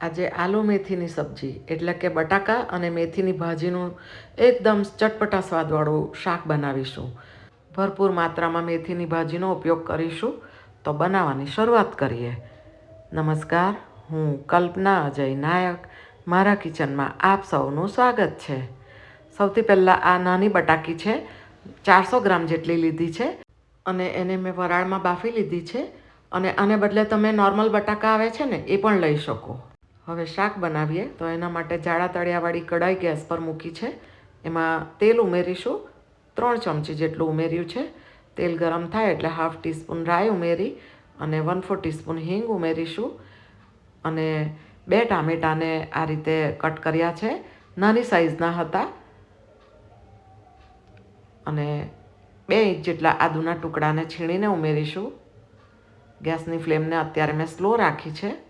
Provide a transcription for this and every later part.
આજે આલુ મેથીની સબ્જી, એટલે કે બટાકા અને મેથીની ભાજીનું એકદમ ચટપટા સ્વાદવાળું શાક બનાવીશું. ભરપૂર માત્રામાં મેથીની ભાજીનો ઉપયોગ કરીશું. તો બનાવવાની શરૂઆત કરીએ. નમસ્કાર, હું કલ્પના અજય નાયક. મારા કિચનમાં આપ સૌનું સ્વાગત છે. સૌથી પહેલાં આ નાની બટાકી છે, ચારસો ગ્રામ જેટલી લીધી છે, અને એને મેં વરાળમાં બાફી લીધી છે, અને આને બદલે તમે નોર્મલ બટાકા આવે છે ને, એ પણ લઈ શકો. હવે શાક બનાવીએ તો એના માટે જાડા તળિયાવાળી કઢાઈ ગેસ પર મૂકી છે. એમાં તેલ ઉમેરીશું. ત્રણ ચમચી જેટલું ઉમેર્યું છે. તેલ ગરમ થાય એટલે હાફ ટીસ્પૂન રાઈ ઉમેરી અને વન ફોર ટીસ્પૂન હિંગ ઉમેરીશું. અને બે ટામેટાને આ રીતે કટ કર્યા છે. નાની સાઇઝના હતા. અને બે ઇંચ જેટલા આદુના ટુકડાને છીણીને ઉમેરીશું. ગેસની ફ્લેમને અત્યારે મેં સ્લો રાખી છે.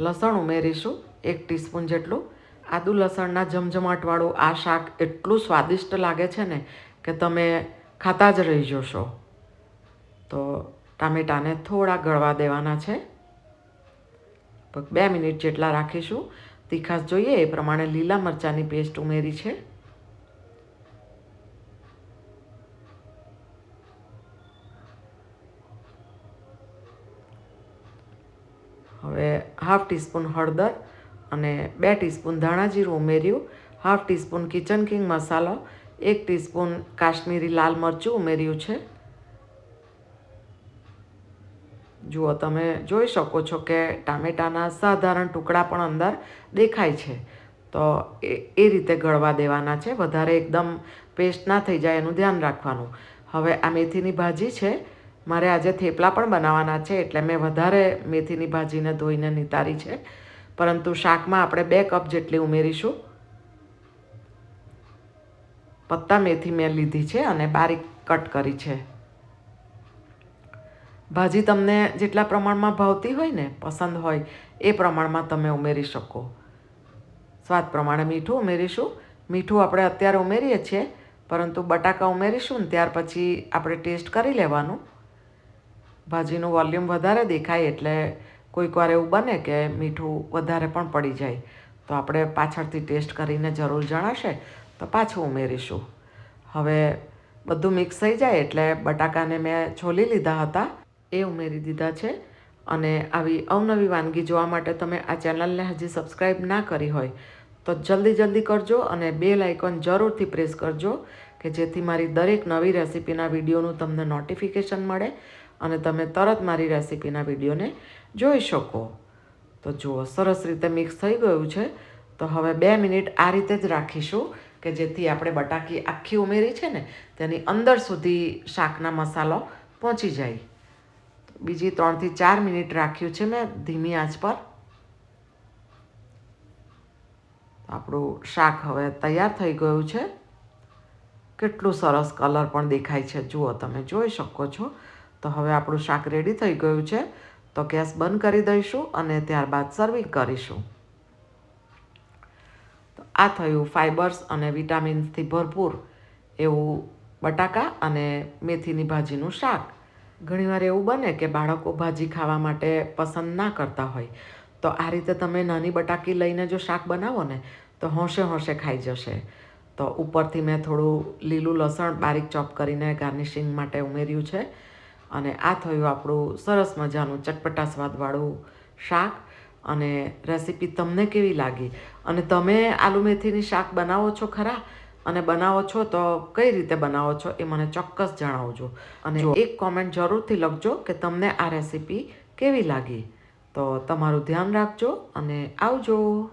લસણ ઉમેરીશું એક ટીસ્પૂન જેટલું. આદુ લસણના જમજમાટવાળું આ શાક એટલું સ્વાદિષ્ટ લાગે છે ને કે તમે ખાતા જ રહી જશો. તો ટામેટાને થોડા ગળવા દેવાના છે. બે મિનિટ જેટલા રાખીશું. તીખાસ જોઈએ, એ પ્રમાણે લીલા મરચાંની પેસ્ટ ઉમેરી છે. હવે હાફ ટીસ્પૂન હળદર અને બે ટીસ્પૂન ધાણા જીરું ઉમેર્યું. હાફ ટીસ્પૂન કિચન કિંગ મસાલો, એક ટીસ્પૂન કાશ્મીરી લાલ મરચું ઉમેર્યું છે. જુઓ, તમે જોઈ શકો છો કે ટામેટાના સાધારણ ટુકડા પણ અંદર દેખાય છે. તો એ એ રીતે ગળવા દેવાના છે. વધારે એકદમ પેસ્ટ ના થઈ જાય એનું ધ્યાન રાખવાનું. હવે આ મેથીની ભાજી છે. મારે આજે થેપલા પણ બનાવવાના છે એટલે મેં વધારે મેથીની ભાજીને ધોઈને નિતારી છે. પરંતુ શાકમાં આપણે બે કપ જેટલી ઉમેરીશું. પત્તા મેથી મેં લીધી છે અને બારીક કટ કરી છે. ભાજી તમને જેટલા પ્રમાણમાં ભાવતી હોય ને, પસંદ હોય, એ પ્રમાણમાં તમે ઉમેરી શકો. સ્વાદ પ્રમાણે મીઠું ઉમેરીશું. મીઠું આપણે અત્યારે ઉમેરીએ છીએ, પરંતુ બટાકા ઉમેરીશું ને ત્યાર પછી આપણે ટેસ્ટ કરી લેવાનું. ભાજીનું વોલ્યુમ વધારે દેખાય એટલે કોઈક વાર એવું બને કે મીઠું વધારે પણ પડી જાય. તો આપણે પાછળથી ટેસ્ટ કરીને જરૂર જણાશે. તો પાછું ઉમેરીશું. હવે બધું મિક્સ થઈ જાય એટલે બટાકાને મેં છોલી લીધા હતા. એ ઉમેરી દીધા છે. અને આવી અવનવી વાનગી જોવા માટે તમે આ ચેનલને હજી સબસ્ક્રાઈબ ના કરી હોય, તો જલ્દી જલ્દી કરજો અને બેલ આઇકોન જરૂરથી પ્રેસ કરજો, કે જેથી મારી દરેક નવી રેસીપીના વિડીયોનું તમને નોટિફિકેશન મળે. અને તમે તરત મારી રેસિપીના વિડીયોને જોઈ શકો. તો જુઓ, સરસ રીતે મિક્સ થઈ ગયું છે. તો હવે બે મિનિટ આ રીતે જ રાખીશું કે જેથી આપણે બટાકી આખી ઉમેરી છે ને, તેની અંદર સુધી શાકના મસાલો પહોંચી જાય. બીજી ત્રણથી ચાર મિનિટ રાખ્યું છે મેં ધીમી આંચ પર. આપણું શાક હવે તૈયાર થઈ ગયું છે. કેટલું સરસ કલર પણ દેખાય છે. જુઓ, તમે જોઈ શકો છો. તો હવે આપણું શાક રેડી થઈ ગયું છે. તો ગેસ બંધ કરી દઈશું અને ત્યારબાદ સર્વિંગ કરીશું. તો આ થયું ફાઇબર્સ અને વિટામિન્સથી ભરપૂર એવું બટાકા અને મેથીની ભાજીનું શાક. ઘણીવાર એવું બને કે બાળકો ભાજી ખાવા માટે પસંદ ના કરતા હોય. તો આ રીતે તમે નાની બટાકી લઈને જો શાક બનાવો ને, તો હોંશે હોંશે ખાઈ જશે. તો ઉપરથી મેં થોડું લીલું લસણ બારીક ચોપ કરીને ગાર્નિશિંગ માટે ઉમેર્યું છે. અને આ થયું આપણું સરસ મજાનું ચટપટા સ્વાદવાળું શાક. અને રેસીપી તમને કેવી લાગી? અને તમે આલુ મેથીની શાક બનાવો છો ખરા? અને બનાવો છો તો કઈ રીતે બનાવો છો એ મને ચોક્કસ જણાવજો. અને એક કોમેન્ટ જરૂરથી લખજો કે તમને આ રેસીપી કેવી લાગી? તો તમારું ધ્યાન રાખજો અને આવજો.